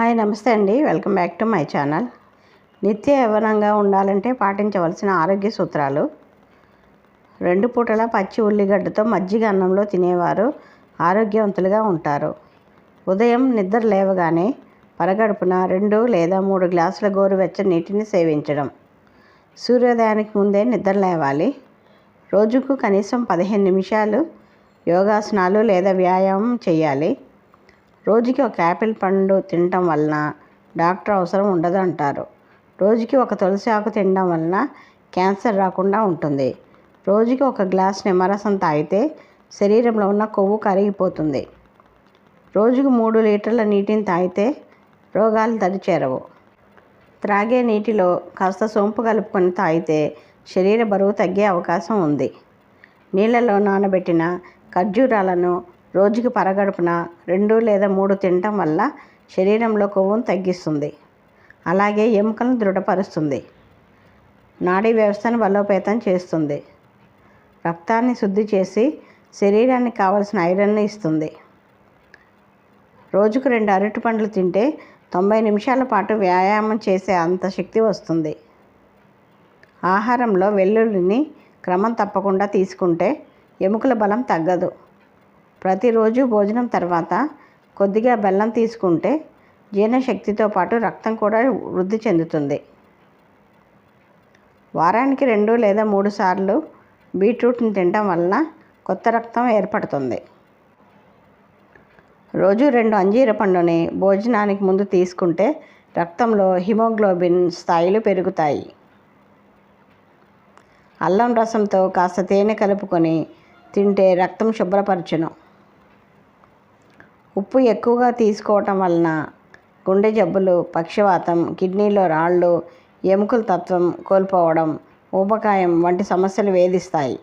Hi నమస్తే అండి. Welcome back to my channel. నిత్య యవ్వనంగా ఉండాలంటే పాటించవలసిన ఆరోగ్య సూత్రాలు. రెండు పూటల పచ్చి ఉల్లిగడ్డతో మజ్జిగ అన్నంలో తినేవారు ఆరోగ్యవంతులుగా ఉంటారు. ఉదయం నిద్ర లేవగానే పరగడుపున రెండు లేదా మూడు గ్లాసుల గోరువెచ్చని నీటిని సేవించడం. సూర్యోదయానికి ముందే నిద్ర లేవాలి. రోజుకు కనీసం పదిహేను నిమిషాలు యోగాసనాలు లేదా వ్యాయామం చేయాలి. రోజుకి ఒక యాపిల్ పండు తినటం వలన డాక్టర్ అవసరం ఉండదు అంటారు రోజుకి ఒక తులసి ఆకు తినడం వలన క్యాన్సర్ రాకుండా ఉంటుంది. రోజుకి ఒక గ్లాస్ నిమ్మరసం తాగితే శరీరంలో ఉన్న కొవ్వు కరిగిపోతుంది. రోజుకు మూడు లీటర్ల నీటిని తాగితే రోగాలు దరిచేరవు త్రాగే నీటిలో కాస్త సోంపు కలుపుకొని తాగితే శరీర బరువు తగ్గే అవకాశం ఉంది. నీళ్ళలో నానబెట్టిన ఖర్జూరాలను రోజుకి పరగడుపున రెండు లేదా మూడు తినటం వల్ల శరీరంలో కొవ్వును తగ్గిస్తుంది. అలాగే ఎముకలను దృఢపరుస్తుంది. నాడీ వ్యవస్థను బలోపేతం చేస్తుంది. రక్తాన్ని శుద్ధి చేసి శరీరానికి కావలసిన ఐరన్ను ఇస్తుంది. రోజుకు రెండు అరటి పండ్లు తింటే తొంభై నిమిషాల పాటు వ్యాయామం చేసే అంత శక్తి వస్తుంది. ఆహారంలో వెల్లుల్లిని క్రమం తప్పకుండా తీసుకుంటే ఎముకల బలం తగ్గదు. ప్రతిరోజు భోజనం తర్వాత కొద్దిగా బెల్లం తీసుకుంటే జీర్ణశక్తితో పాటు రక్తం కూడా వృద్ధి చెందుతుంది. వారానికి రెండు లేదా మూడు సార్లు బీట్రూట్ని తినడం వలన కొత్త రక్తం ఏర్పడుతుంది. రోజు రెండు అంజీర పండుని భోజనానికి ముందు తీసుకుంటే రక్తంలో హిమోగ్లోబిన్ స్థాయిలు పెరుగుతాయి. అల్లం రసంతో కాస్త తేనె కలుపుకొని తింటే రక్తం శుభ్రపరచును. ఉప్పు ఎక్కువగా తీసుకోవటం వలన గుండె జబ్బులు పక్షవాతం కిడ్నీలో రాళ్ళు ఎముకల తత్వం కోల్పోవడం ఊబకాయం వంటి సమస్యలు వేధిస్తాయి.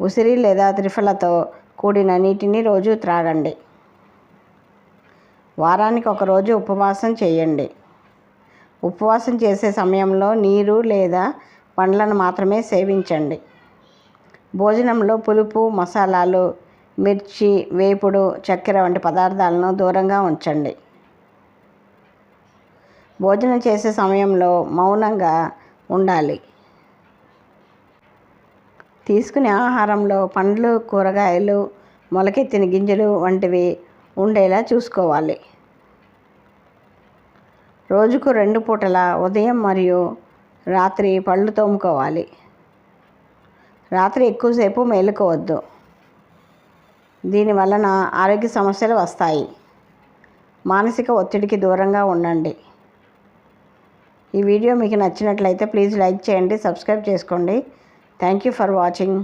ఉసిరి లేదా త్రిఫలతో కూడిన నీటిని రోజు త్రాగండి. వారానికి ఒక రోజు ఉపవాసం చేయండి. ఉపవాసం చేసే సమయంలో నీరు లేదా పండ్లను మాత్రమే సేవించండి. భోజనంలో పులుపు మసాలాలు మిర్చి వేపుడు చక్కెర వంటి పదార్థాలను దూరంగా ఉంచండి. భోజనం చేసే సమయంలో మౌనంగా ఉండాలి. తీసుకునే ఆహారంలో పండ్లు కూరగాయలు మొలకెత్తిన గింజలు వంటివి ఉండేలా చూసుకోవాలి. రోజుకు రెండు పూటల ఉదయం మరియు రాత్రి పళ్ళు తోముకోవాలి. రాత్రి ఎక్కువసేపు మేలుకోవద్దు. దీని వలన ఆరోగ్య సమస్యలు వస్తాయి. మానసిక ఒత్తిడికి దూరంగా ఉండండి. ఈ వీడియో మీకు నచ్చినట్లయితే ప్లీజ్ లైక్ చేయండి సబ్స్క్రైబ్ చేసుకోండి. Thank you for watching.